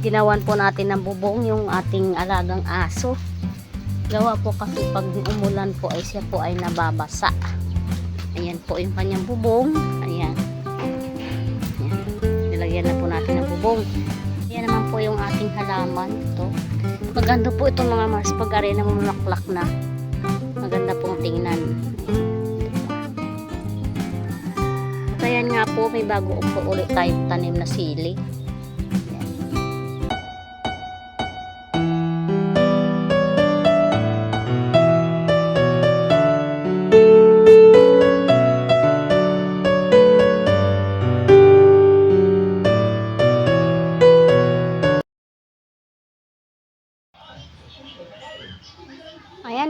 ginawan po natin ng bubong yung ating alagang aso. Gawa po kasi pag umulan po ay siya po ay nababasa. Ayan po yung kanyang bubong. Ayan. Ayan. Nilagyan na po natin ng bubong. Ayan naman po yung ating halaman. Ito. Maganda po itong mga Mars pag aray na mamulaklak na. Maganda pong tingnan. At ayan nga po, may bago po ulit tayong tanim na sili.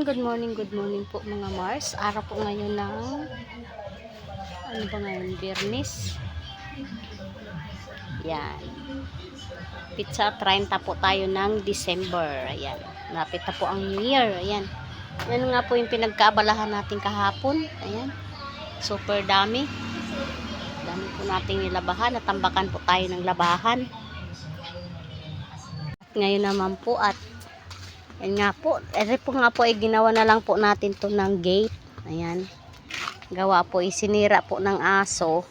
Ayan, good morning, good morning po mga Mars. Araw po ngayon ng ano ba ngayon, Biyernes. Yan. Pizza 30 po tayo ng December. Ayan. Lapit na po ang New Year. Ayan. Yan nga po yung pinagkaabalahan natin kahapon. Ayan. Super dami. Dami po nating nilabahan. Natambakan po tayo ng labahan. At ngayon naman po at yan nga po. Ere po nga po ay ginawa na lang po natin to ng gate. Ayan. Gawa po isinira po ng aso.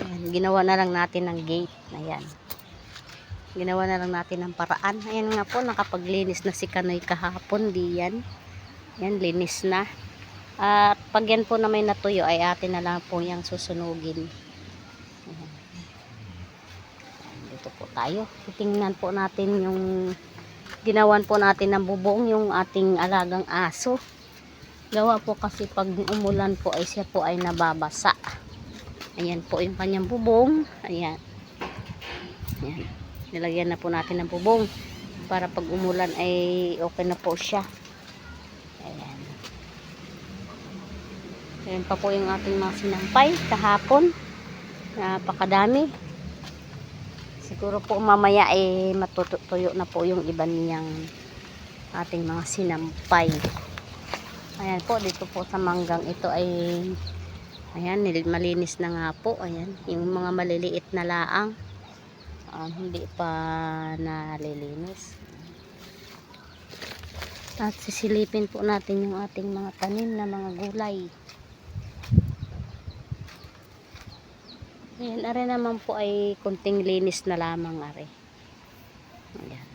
Ayan. Ginawa na lang natin ng gate. Ayan. Ginawa na lang natin ng paraan. Ayan nga po. Nakapaglinis na si Kanoy kahapon. Di yan. Linis na. At pag yan po na may natuyo ay atin na lang po yung susunugin. Ayan, Dito po tayo. Titingnan po natin yung ginawan po natin ng bubong yung ating alagang aso. Gawa po kasi pag umulan po ay siya po ay nababasa. Ayan po yung kanyang bubong. Ayan. Ayan. Nilagyan na po natin ng bubong para pag umulan ay okay na po siya. Ayan. Ayan pa po yung ating mga sinampay kahapon. Napakadami. Siguro po mamaya eh matutuyo na po yung iba niyang ating mga sinampay. Ayan po, dito po sa manggang ito ay ayan, malinis na nga po. Ayan, yung mga maliliit na laang ah, hindi pa nalilinis. At sisilipin po natin yung ating mga tanim na mga gulay. Ayan, are naman po ay kunting linis na lamang are. Ayan.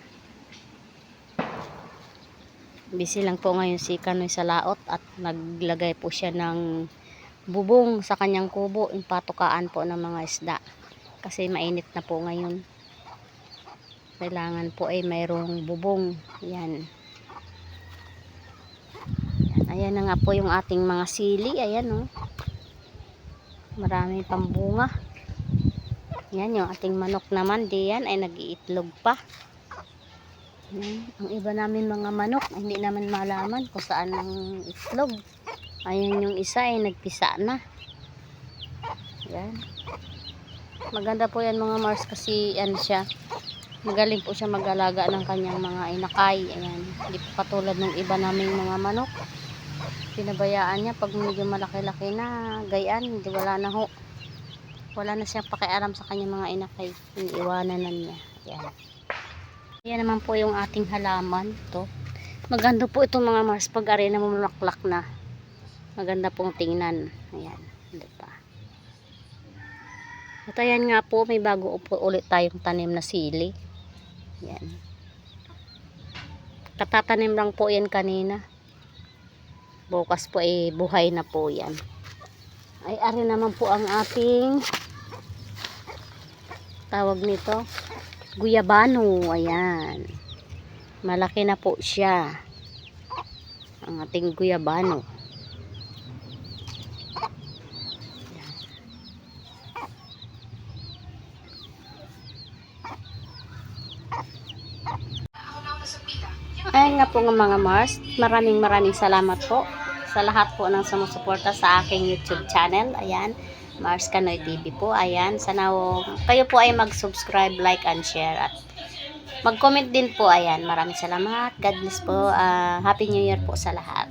Busy lang po ngayon si Kanoy sa laot at naglagay po siya ng bubong sa kanyang kubo, patukaan po ng mga isda. Kasi mainit na po ngayon. Kailangan po ay mayroong bubong. Yan. Ayan, ayan na nga po yung ating mga sili. Ayan oh. Marami pang bunga. Yan, yung ating manok naman, diyan ay nag-iitlog pa. Yan. Ang iba namin mga manok, hindi naman malaman kung saan ang itlog. Ayan yung isa ay nagpisa na. Yan. Maganda po yan mga Mars kasi yan siya. Magaling po siya mag-alaga ng kanyang mga inakay. Ayan. Hindi po katulad ng iba naming mga manok. Pinabayaan niya pag medyo malaki-laki na, gayan, hindi wala na ho. Wala na siyang pakialam sa kanyang mga inakay iniiwanan na niya. Yan yan naman po yung ating halaman to. Maganda po itong mga mars pag ari na mamulaklak na. Maganda pong tingnan. Ayan diba at ayan nga po may bago po ulit tayong tanim na sili. Yan katatanim lang po yan kanina bukas po ay buhay na po yan. Ay ari naman po ang ating tawag nito guyabano ayan. Malaki na po siya ang ating guyabano Ayan. Nga po nga mga Mars, maraming maraming salamat po sa lahat po ng sumusuporta sa aking YouTube channel. Ayan, Mars Kanoy TV po. Ayan, sana po- kayo po ay mag-subscribe, like, and share. At mag-comment din po. Ayan, maraming salamat. God bless po. Ah, Happy New Year po sa lahat.